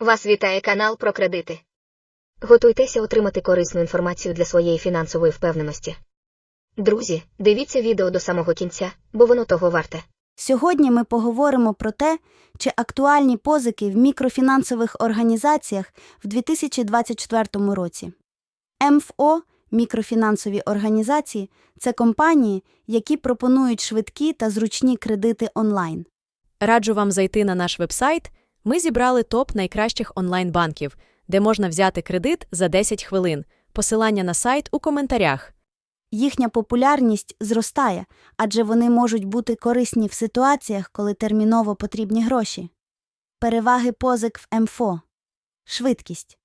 Вас вітає канал про кредити. Готуйтеся отримати корисну інформацію для своєї фінансової впевненості. Друзі, дивіться відео до самого кінця, бо воно того варте. Сьогодні ми поговоримо про те, чи актуальні позики в мікрофінансових організаціях в 2024 році. МФО мікрофінансові організації це компанії, які пропонують швидкі та зручні кредити онлайн. Раджу вам зайти на наш вебсайт. Ми зібрали топ найкращих онлайн-банків, де можна взяти кредит за 10 хвилин. Посилання на сайт у коментарях. Їхня популярність зростає, адже вони можуть бути корисні в ситуаціях, коли терміново потрібні гроші. Переваги позик в МФО. Швидкість.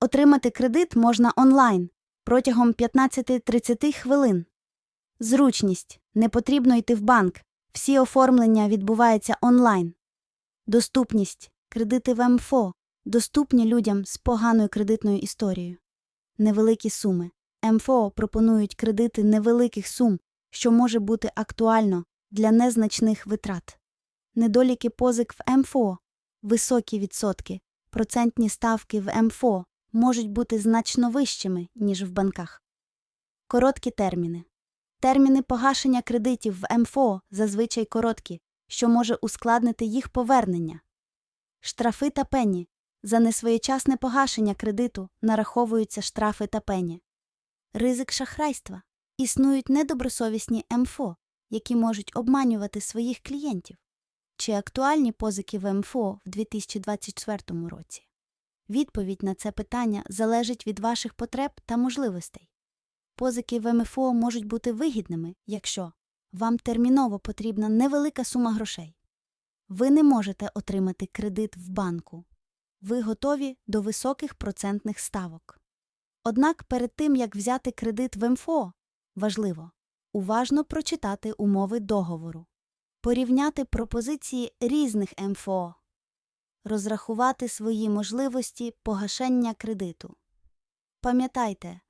Отримати кредит можна онлайн протягом 15-30 хвилин. Зручність. Не потрібно йти в банк. Всі оформлення відбуваються онлайн. Доступність. Кредити в МФО доступні людям з поганою кредитною історією. Невеликі суми. МФО пропонують кредити невеликих сум, що може бути актуально для незначних витрат. Недоліки позик в МФО, високі відсотки, процентні ставки в МФО можуть бути значно вищими, ніж в банках. Короткі терміни. Терміни погашення кредитів в МФО зазвичай короткі, що може ускладнити їх повернення. Штрафи та пені. За несвоєчасне погашення кредиту нараховуються штрафи та пені. Ризик шахрайства. Існують недобросовісні МФО, які можуть обманювати своїх клієнтів. Чи актуальні позики в МФО в 2024 році? Відповідь на це питання залежить від ваших потреб та можливостей. Позики в МФО можуть бути вигідними, якщо вам терміново потрібна невелика сума грошей. Ви не можете отримати кредит в банку. Ви готові до високих процентних ставок. Однак перед тим, як взяти кредит в МФО, важливо уважно прочитати умови договору, порівняти пропозиції різних МФО, розрахувати свої можливості погашення кредиту. Пам'ятайте,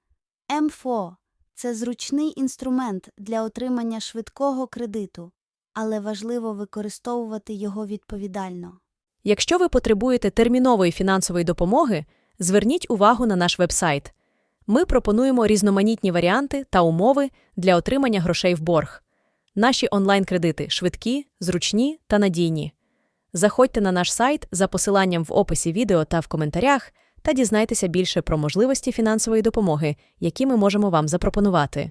МФО це зручний інструмент для отримання швидкого кредиту, але важливо використовувати його відповідально. Якщо ви потребуєте термінової фінансової допомоги, зверніть увагу на наш вебсайт. Ми пропонуємо різноманітні варіанти та умови для отримання грошей в борг. Наші онлайн-кредити швидкі, зручні та надійні. Заходьте на наш сайт за посиланням в описі відео та в коментарях та дізнайтеся більше про можливості фінансової допомоги, які ми можемо вам запропонувати.